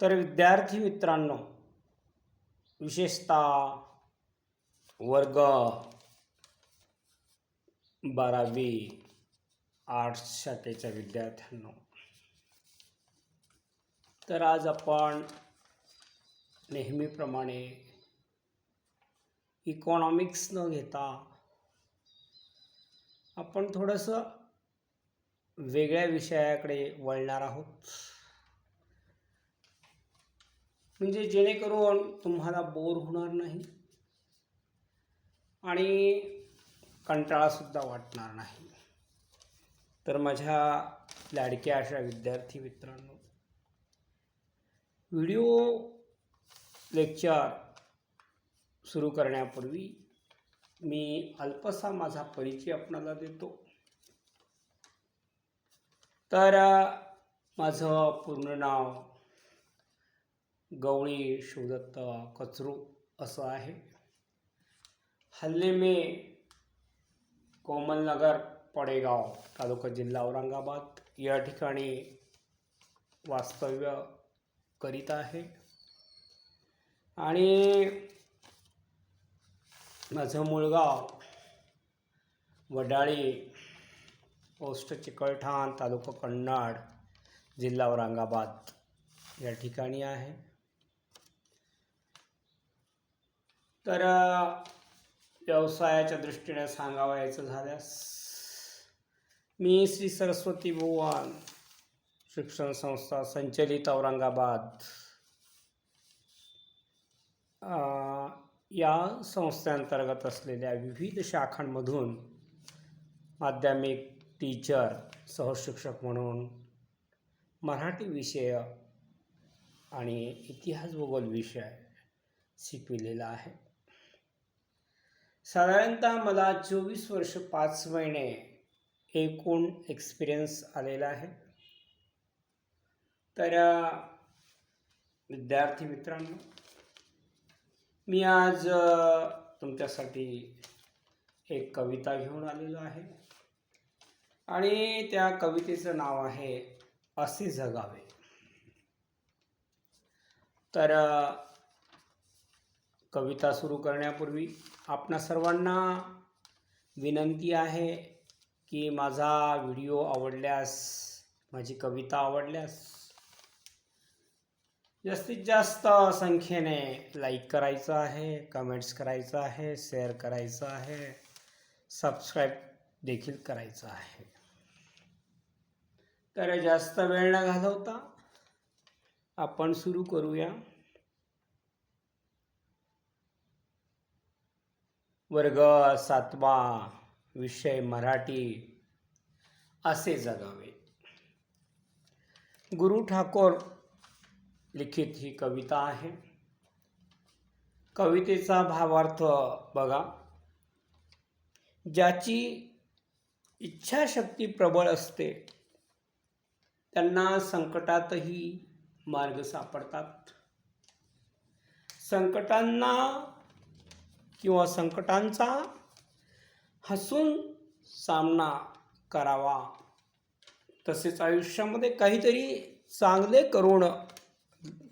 तर विद्यार्थी मित्रांनो विशेषतः वर्ग बारावी आर्ट्स शाखेच्या विद्यार्थ्यांनो. तर आज आपण नेहमीप्रमाणे इकॉनॉमिक्स न घेता आपण थोडंसं वेगळ्या विषयाकडे वळणार आहोत. म्हणजे जेणेकरून तुम्हाला बोर होणार नाही. आणि कंटाळासुद्धा वाटणार नाही. तर माझ्या लाडक्या अशा विद्यार्थी मित्रांनो व्हिडिओ लेक्चर सुरू करण्यापूर्वी मी अल्पसा माझा परिचय आपणाला देतो. तर माझं पूर्ण नाव गवळी शिवदत्त कचरू असं आहे. हल्ले मे कोमलनगर पडेगाव तालुका जिल्हा औरंगाबाद. या ठिकाणी वास्तव्य करीत आहे. आणि माझं मुळगाव वडाळी पोस्ट चिकलठाण तालुका कन्नड जिल्हा औरंगाबाद या ठिकाणी आहे. तर व्यवसायाच्या दृष्टीने सांगावयाचं झाल्यास मी श्री सरस्वती भुवन शिक्षण संस्था संचलित औरंगाबाद या संस्थेअंतर्गत असलेल्या विविध शाखांमधून माध्यमिक टीचर सहशिक्षक म्हणून मराठी विषय आणि इतिहास भूगोल विषय शिकविलेला आहे. साधारणतः मला चोवीस वर्ष पाच महिने एकूण एक्सपिरियन्स आलेला आहे. तर विद्यार्थी मित्रांनो मी आज तुमच्यासाठी एक कविता घेऊन आलेलो आहे. आणि त्या कवितेचं नाव आहे असे जगावे तर कविता सुरू करण्यापूर्वी आपणा सर्वांना विनंती आहे की माझा व्हिडिओ आवडल्यास माझी कविता आवडल्यास जास्तीत जास्त संख्येने लाईक करायचं आहे कमेंट्स करायचं आहे शेअर करायचं आहे सबस्क्राईब देखील करायचं आहे. तर जास्त वेळ न घालवता आपण सुरू करूया. वर्ग सातवा विषय मराठी असे जगावे. गुरु ठाकोर लिखित ही कविता आहे. कवितेचा भावार्थ बघा. ज्याची इच्छाशक्ती प्रबळ असते त्यांना संकटातही मार्ग सापडतात. संकटांना किंवा संकटांचा हसून सामना करावा. तसेच आयुष्यामध्ये काहीतरी चांगले करून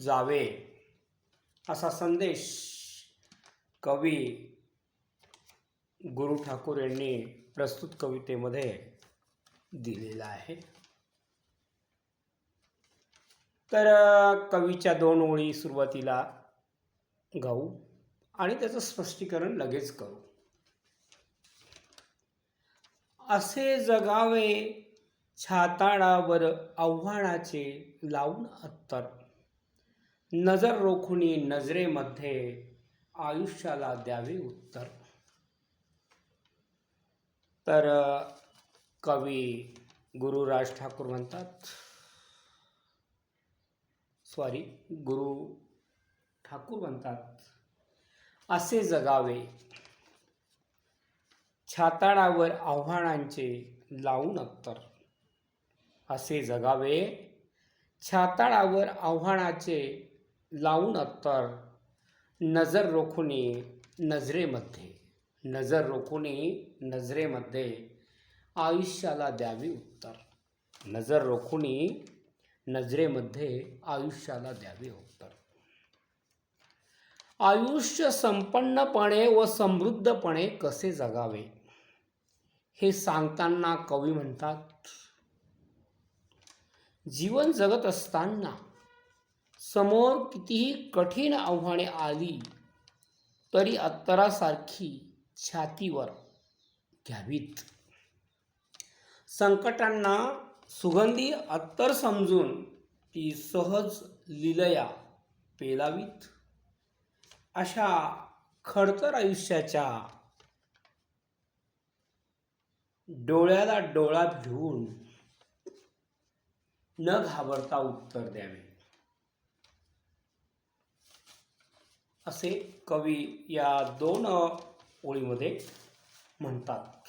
जावे असा संदेश कवी गुरु ठाकूर यांनी प्रस्तुत कवितेमध्ये दिलेला आहे. तर कवीच्या दोन ओळी सुरुवातीला गाऊ. आणि त्याचं स्पष्टीकरण लगेच करू. असे जगावे छाताळावर आव्हानाचे लावून अत्तर. नजर रोखुनी नजरेमध्ये आयुष्याला द्यावे उत्तर. तर कवी कवी गुरुराज ठाकूर म्हणतात सॉरी गुरु ठाकूर म्हणतात असे जगावे. छाताडावर आव्हानांचे लावून अत्तर. असे जगावे. छाताळावर आव्हानाचे लावून अत्तर. नजर रोखुनी नजरेमध्ये. नजर रोखुनी नजरेमध्ये आयुष्याला द्यावी उत्तर. नजर रोखुनी नजरेमध्ये आयुष्याला द्यावे उत्तर. आयुष्य संपन्नपणे व समृद्धपणे कसे जगावे? हे सांगताना कवी म्हणतात जीवन जगत असताना समोर कितीही कठीण आव्हाने आली तरी अत्तरासारखी छातीवर घ्यावीत. संकटांना सुगंधी अत्तर समजून ती सहज लिलया पेलावीत. अशा खडतर आयुष्याच्या डोळ्याला डोळा घेऊन न घाबरता उत्तर द्यावे. असे कवी या दोन ओळीमध्ये म्हणतात.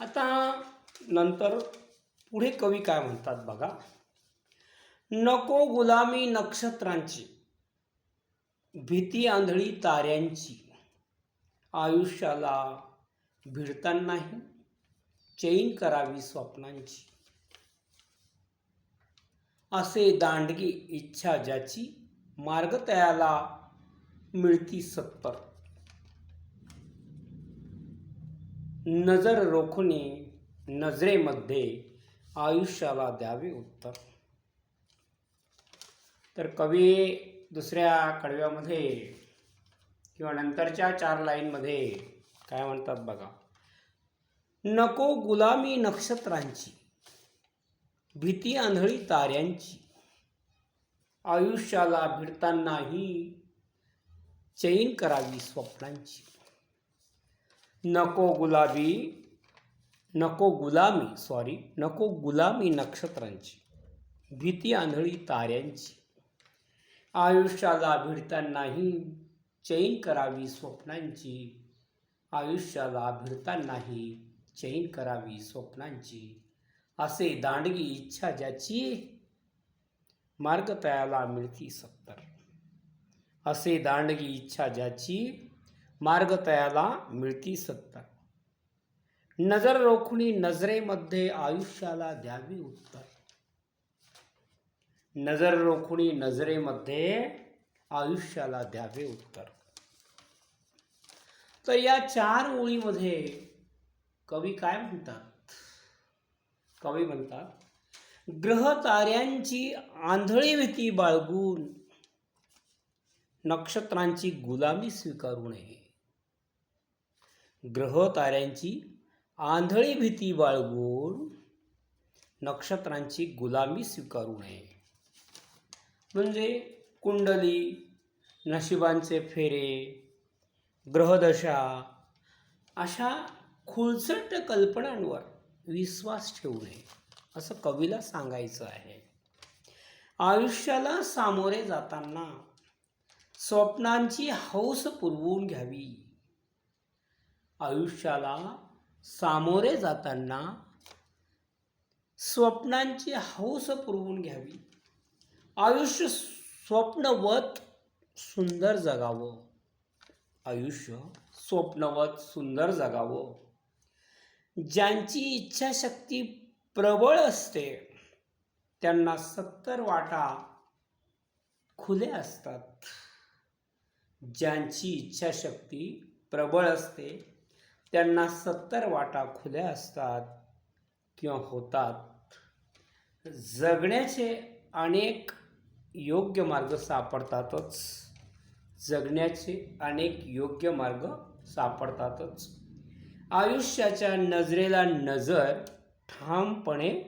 आता नंतर पुढे कवी काय म्हणतात बघा? नको गुलामी नक्षत्रांची भीती आंधळी ताऱ्यांची. आयुष्याला भिडतानाही चैन करावी स्वप्नांची. असे दांडगी इच्छा ज्याची मार्ग तयाला मिळती सत्तर नजर रोखणे नजरेमध्ये आयुष्याला द्यावे उत्तर. तर कवी दुसऱ्या कडव्यामध्ये किंवा नंतरच्या चार लाईनमध्ये काय म्हणतात बघा. नको गुलामी नक्षत्रांची भीती आंधळी ताऱ्यांची. आयुष्याला भिडतानाही चैन करावी स्वप्नांची. नको गुलाबी नको गुलामी सॉरी नको गुलामी नक्षत्रांची भीती आंधळी ताऱ्यांची. आयुष्याला भिडतानाही चैन करावी स्वप्नांची. आयुष्याला भिडतानाही चैन करावी स्वप्नांची. असे दांडगी इच्छा ज्याची मार्ग तयाला मिळती सत्तर. असे दांडगी इच्छा ज्याची मार्ग तयाला मिळती सत्तर. नजर रोखणी नजरेमध्ये आयुष्याला द्यावी उत्तर. नजर रोखणी नजरेमध्ये आयुष्याला द्यावे उत्तर. तर या चार ओळीमध्ये कवी काय म्हणतात? कवी म्हणतात ग्रह ताऱ्यांची आंधळी भीती बाळगून नक्षत्रांची गुलामी स्वीकारू नये. ग्रह ताऱ्यांची आंधळी भीती बाळगून नक्षत्रांची गुलामी स्वीकारू नये. म्हणजे कुंडली नशिबांचे फेरे ग्रहदशा अशा खुळचट कल्पनांवर विश्वास ठेवू नये असं कवीला सांगायचं आहे. आयुष्याला सामोरे जाताना स्वप्नांची हौस पुरवून घ्यावी. आयुष्याला सामोरे जाताना स्वप्नांची हौस पुरवून घ्यावी. आयुष्य स्वप्नवत सुंदर जगावं. आयुष्य स्वप्नवत सुंदर जगावं. ज्यांची इच्छाशक्ती प्रबळ असते त्यांना सत्तर वाटा खुले असतात. ज्यांची इच्छाशक्ती प्रबळ असते त्यांना सत्तर वाटा खुल्या असतात किंवा होतात. जगण्याचे अनेक योग्य मार्ग सापडतातच. जगण्याचे अनेक योग्य मार्ग सापडतातच. आयुष्याच्या नजरेला नजर ठामपणे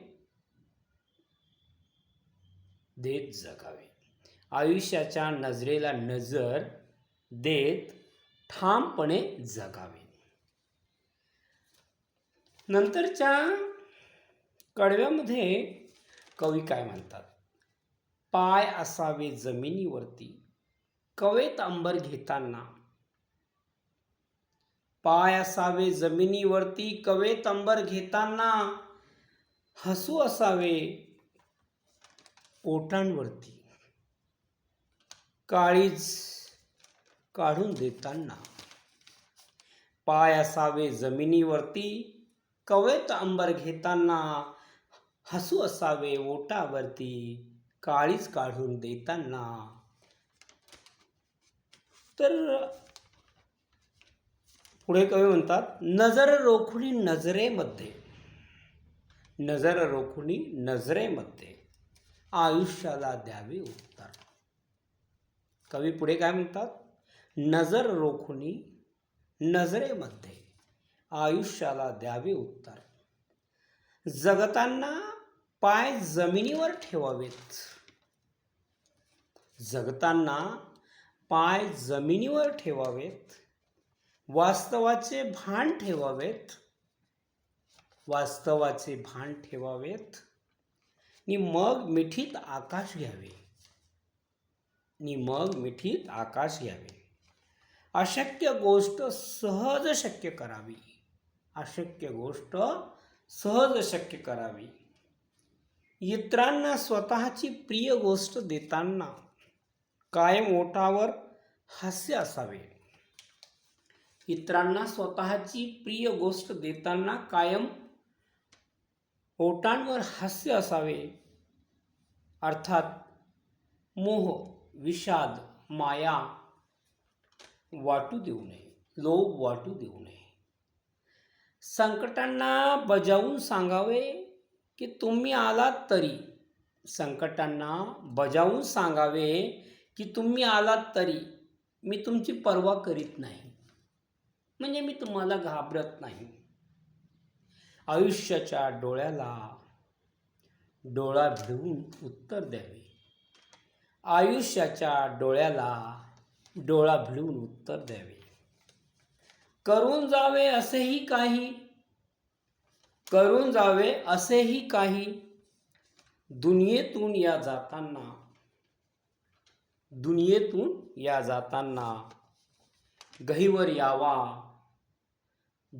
देत जगावे. आयुष्याच्या नजरेला नजर देत ठामपणे जगावे. नंतरच्या कडव्यामध्ये कवी काय म्हणतात? पाय असावे जमिनीवरती. कवेत अंबर घेताना. पाय असावे जमिनीवरती कवेत अंबर घेताना. हसू असावे ओठांवरती. काळीज काढून देताना. पाय असावे जमिनीवरती कवेत अंबर घेताना. हसू असावे ओटावरती काळीच काढून देताना. तर पुढे कवी म्हणतात नजर रोखुनी नजरेमध्ये नजर रोखुनी नजरेमध्ये आयुष्याला द्यावे उत्तर. कवी पुढे काय म्हणतात? नजर रोखुनी नजरेमध्ये आयुष्याला द्यावे उत्तर. जगताना पाय जमिनीवर ठेवावेत. जगताना पाय जमिनीवर ठेवावेत. वास्तवाचे भान ठेवावेत. वास्तवाचे भान ठेवावेत. नि मग मिठीत आकाश घ्यावे. नि मग मिठीत आकाश घ्यावे. अशक्य गोष्ट सहज शक्य करावी. अशक्य गोष्ट सहज शक्य करावी. इतरांना स्वतःची प्रिय गोष्ट देताना कायम ओठावर हास्य असावे. इतरांना स्वतःची प्रिय गोष्ट देताना कायम ओटांवर हास्य असावे. अर्थात मोह विषाद माया वाटू देऊ नये लोभ वाटू देऊ नये. संकटांना बजावून सांगावे. की तुम्ही आलात तरी संकटांना बजावून सांगावे की तुम्ही आलात तरी मी तुमची पर्वा करीत नाही. म्हणजे मी तुम्हाला घाबरत नाही. आयुष्याच्या डोळ्याला डोळा भिडवून उत्तर द्यावे. आयुष्याच्या डोळ्याला डोळा भिडवून उत्तर द्यावे. करून जावे असेही काही करून जावे असेही काही दुनियेतून या जाताना दुनियेतून या जाताना गहीवर यावा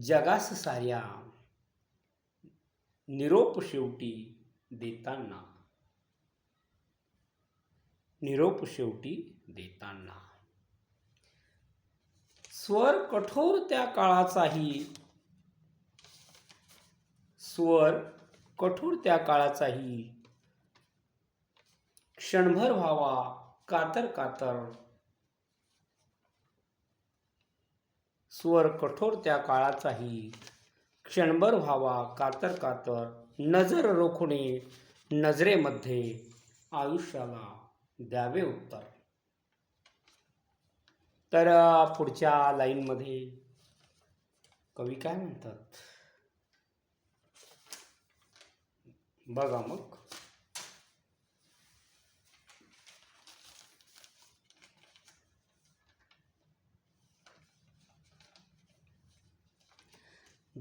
जगास साऱ्या निरोप शेवटी देताना निरोप शेवटी देताना. स्वर कठोर त्या काळाचाही स्वर कठोर त्या काळाचाही. क्षणभर व्हावा कातर कातर. स्वर कठोर त्या काळाचाही. क्षणभर व्हावा कातर कातर. नजर रोखणे नजरेमध्ये आयुष्याला द्यावे उत्तर. तर पुढच्या लाईनमध्ये कवी काय म्हणतात? बघा मग.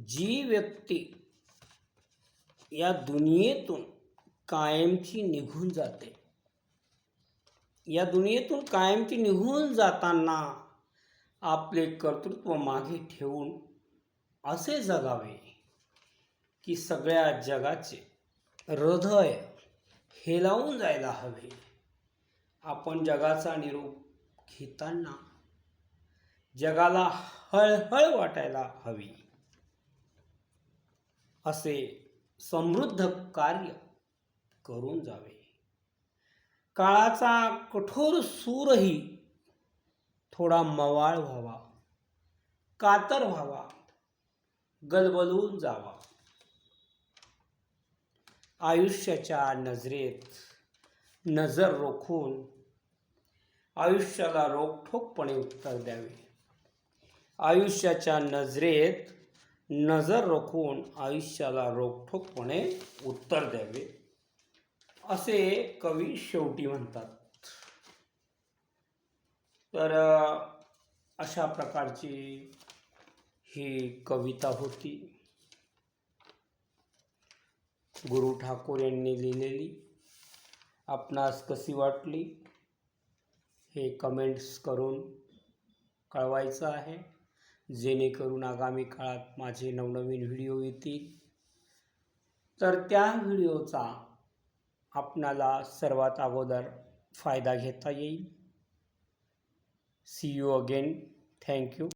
जी व्यक्ती या दुनियेतून कायमची निघून जाते. या दुनियेतून कायमची निघून जाताना आपले कर्तृत्व मागे ठेवून असे जगावे की सगळ्या जगाचे हृदय हेलावून जायला हवे. आपण जगाचा निरोप घेताना जगाला हळहळ वाटायला हवी. असे समृद्ध कार्य करून जावे. काळाचा कठोर सूरही थोडा मवाळ व्हावा कातर व्हावा गलबलून जावा. आयुष्याच्या नजरेत नजर रोखून आयुष्याला रोखठोकपणे उत्तर द्यावे. आयुष्याच्या नजरेत नजर रोखून आयुष्याला रोखठोकपणे उत्तर द्यावे. असे कवी शेवटी म्हणतात. तर अशा प्रकारची ही कविता होती. गुरु ठाकूर यांनी लिहिलेली. आपणास कशी वाटली? हे कमेंट्स करून कळवायचं आहे. जेणेकरून आगामी काळात माझे नवनवीन व्हिडिओ येतील. तर त्या व्हिडिओचा आपणाला सर्वात अगोदर फायदा घेता येईल. C you again thank you